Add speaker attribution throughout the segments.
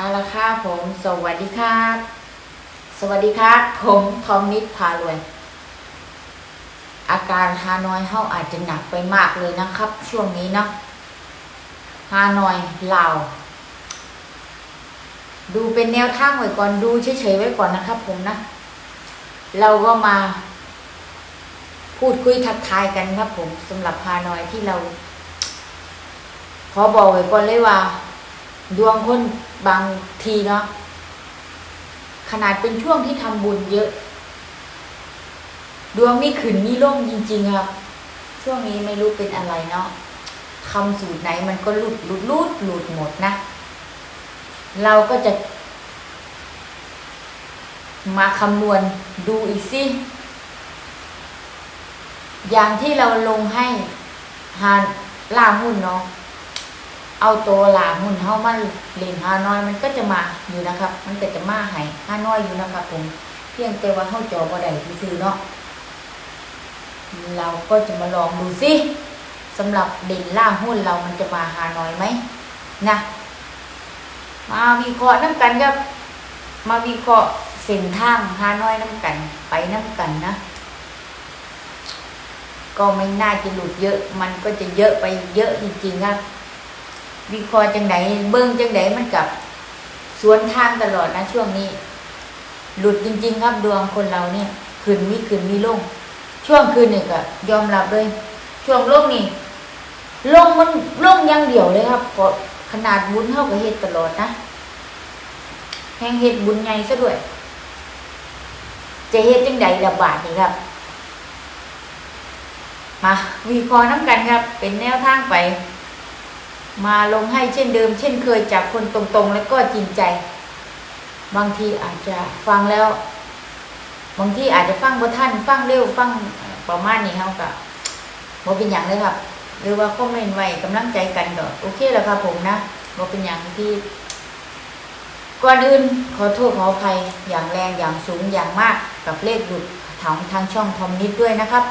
Speaker 1: เอาละค่ะผมสวัสดีครับ สวัสดีครับ ผมทอมนิดพารวย อาการฮานอยเฮาอาจจะหนักไปมากเลยนะครับ ช่วงนี้เนาะฮานอยลาวดูเป็นแนวทางไว้ก่อนดูเฉยๆไว้ก่อนนะครับ ผมนะ เราก็มา พูดคุยทักทายกันครับ ผมสำหรับฮานอยที่เรา ขอบอกไว้ก่อนเลยว่า ดวงคนบางทีเนาะขนาดเป็นช่วงที่ทำบุญเยอะ ดวงนี่ขึ้นนี่ล่งจริงๆครับช่วงนี้ไม่รู้เป็นอะไรเนาะคำสูตรไหนมันก็หลุดหลุดหลุดหลุดหมดนะ เราก็จะ มาคำนวณดูอีกสิอย่างที่เราลงให้หาล่าหุ้นเนาะ เอาตัวหลาหุ่นเฮามาเล่นฮานอยมันก็จะมาอยู่นะครับ มันก็จะมาให้ฮานอยอยู่นะครับผมเพียงแต่ว่าเฮาจอบ่ได้ซื่อเนาะเราก็จะมาลองดูสิสำหรับเด่นล่าหุ้นเรามันจะมาฮานอยไหมนะมาวิเคราะห์น้ำกันครับ มาวิเคราะห์เส้นทางฮานอยน้ำกัน ไปน้ำกันนะ ก็ไม่น่าจะหลุดเยอะ มันก็จะเยอะไปเยอะจริงๆครับ วิเคราะห์จังไหนเบิ้งจังไหนมันกับสวนทางตลอดนะช่วงนี้ หลุดจริง ๆ ครับดวงคนเราเนี่ยขึ้นมีขึ้นมีลงช่วงคืนเนี่ยก็ยอมรับเลย ช่วงลงนี่ลงมันลงอย่างเดียวเลยครับขนาดบุญเท่ากับเฮ็ดตลอดนะแห่งเฮ็ดบุญใหญ่ซะด้วย จะเฮ็ดจังใดระบาดนี่ครับมาวิเคราะห์น้ำกันครับ เป็นแนวทางไป มาลงให้เช่นเดิม เช่นเคยจากคนตรงๆ แล้วก็จริงใจ บางทีอาจจะฟังแล้ว บางทีอาจจะฟังบ่ท่านฟังเร็วฟังประมาณนี้เขาก็บ่เป็นอย่างเลยครับ หรือว่าคอมเมนต์ไว้กำลังใจกันก็โอเคแล้วครับผมนะบ่เป็นอย่างที่ก่อนอื่นขอโทษขออภัยอย่างแรงอย่างสูงอย่างมากกับเลขหลุดทางทางช่องทอมนิดด้วยนะครับ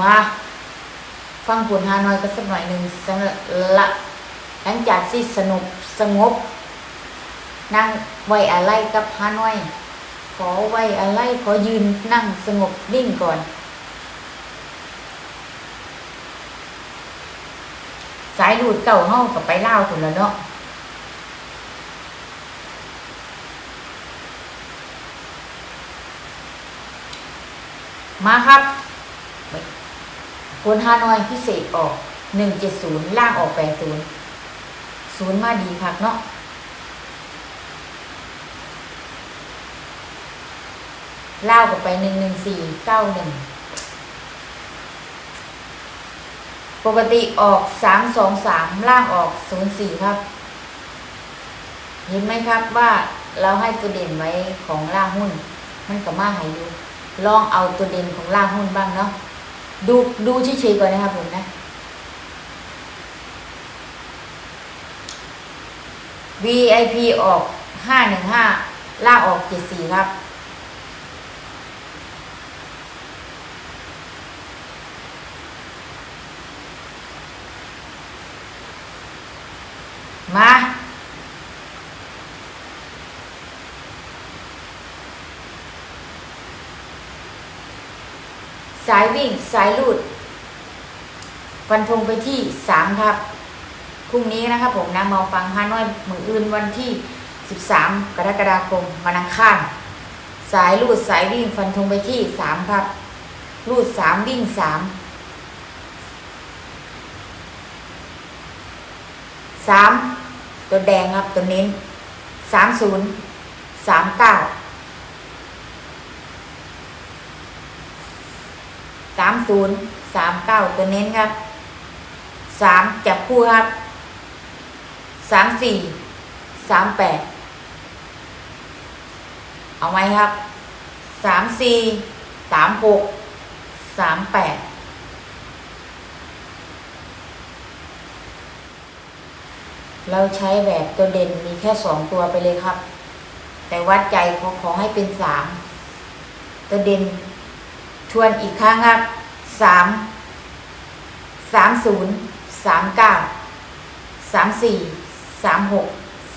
Speaker 1: มาฟังผลฮานอยกันสักหน่อยหนึ่งสำหรับละหลังจากที่สนุกสงบ นั่งไว้อะไรกับฮานอย ขอไว้อะไรขอยืนนั่งสงบนิ่งก่อน สายหลุดเก่าเฮากับไปเล่าวคนละเนาะมาครับ ผลฮานอยพิเศษออกหนึ่งเจ็ดศูนย์ล่างออกแปดศูนย์ศูนย์มาดีคักเนาะเล่ากับไปหนึ่งหนึ่งสี่เก้าหนึ่งปกติออกสามสองสามล่างออกศูนย์สี่ครับ เห็นไหมครับว่าเราให้ตัวเด่นไว้ของล่างหุ้น มันกับมาให้ดูลองเอาตัวเด่นของล่างหุ้นบ้างเนาะ ดูดูเฉยๆก่อนนะครับผมนะ VIP ออกห้าหนึ่งห้าล่าออกเจ็ดสี่ครับ มา สายวิ่งสายลูด ฟันธงไปที่สามครับพรุ่งนี้นะครับผมนะมาฟังฮานอยมืออื่นวันที่สิบสามกรกฎาคมวันอังคารสายลูดสายวิ่งฟันธงไปที่สามครับ ลูดสามวิ่งสามสามตัวแดงครับตัวเน้นสามศูนย์สามเก้า สามศูนย์สามเก้าตัวเน้นครับสามจับคู่ครับสามสี่สามแปดเอาไหมครับสามสี่สามหกสามแปดเราใช้แบบตัวเด่นมีแค่สองตัวไปเลยครับ แต่วัดใจขอขอให้เป็นสามตัวเด่น วนอีกครั้งครับสามสามศูนย์สามเก้าสามสี่สามหก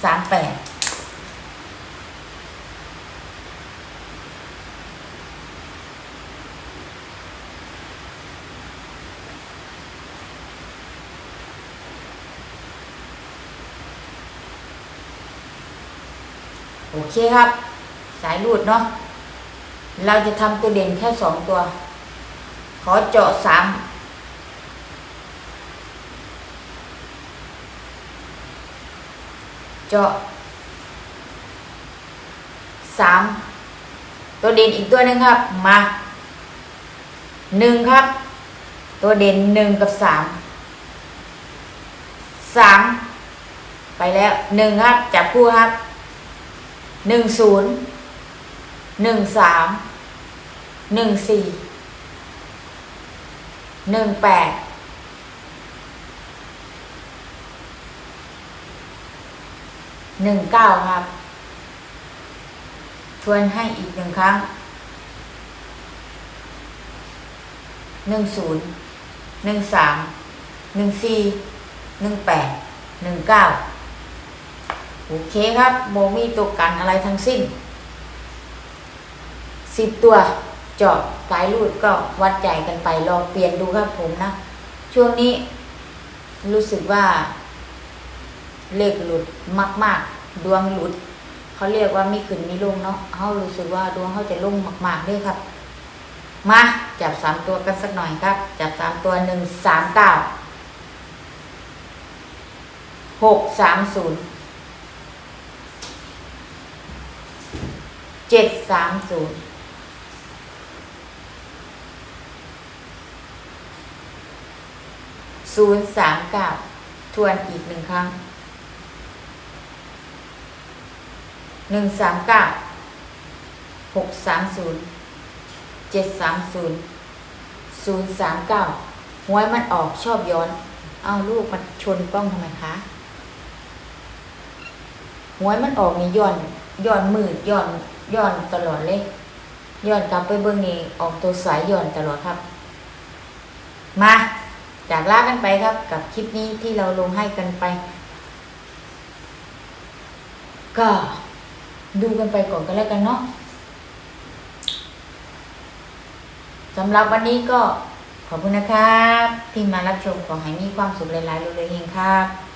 Speaker 1: สามแปดโอเคครับ สายรูดเนาะ เราจะทำตัวเด่นแค่สองตัว ขอเจาะสามเจาะสามตัวเด่นอีกตัวหนึ่งครับ มาหนึ่งครับ ตัวเด่นหนึ่งกับสามสามไปแล้วหนึ่งครับ จับคู่ครับหนึ่งศูนย์หนึ่งสาม หนึ่งสี่หนึ่งแปดหนึ่งเก้าครับ ทวนให้อีกหนึ่งครั้งหนึ่งศูนย์หนึ่งสามหนึ่งสี่หนึ่งแปดหนึ่งเก้าโอเคครับโมมีตัวกันอะไรทั้งสิ้นสิบตัว เจาะสายรูดก็วัดใจกันไปลองเปลี่ยนดูครับผมนะ ช่วงนี้รู้สึกว่า เลขหลุดมาก ๆ ดวงหลุดเขาเรียกว่ามีขึ้นมีลงเนาะเขารู้สึกว่าดวงเขาจะลงมากๆด้วยครับ มาจับสามตัวกันสักหน่อยครับ จับสามตัวหนึ่งสามเก้าหกสามศูนย์เจ็ดสามศูนย์ ศูนย์สามเก้าทวนอีกหนึ่งครั้งหนึ่งสามเก้าหกสามศูนย์เจ็ดสามศูนย์ศูนย์สามเก้าหวยมันออกชอบย้อน เอาลูกมันชนกล้องทำไมคะหวยมันออกนี่ย้อนย้อนมืดย้อนย้อนตลอดเลยย้อนกลับไปเบื้องนี้ออกตัวสายย้อนตลอดครับ มา จากลากันไปครับกับคลิปนี้ที่เราลงให้กันไป ก็ดูกันไปก่อนก็แล้วกันเนาะสำหรับวันนี้ก็ขอบคุณนะครับ ที่มารับชมขอให้มีความสุขหลายๆเลยเองครับ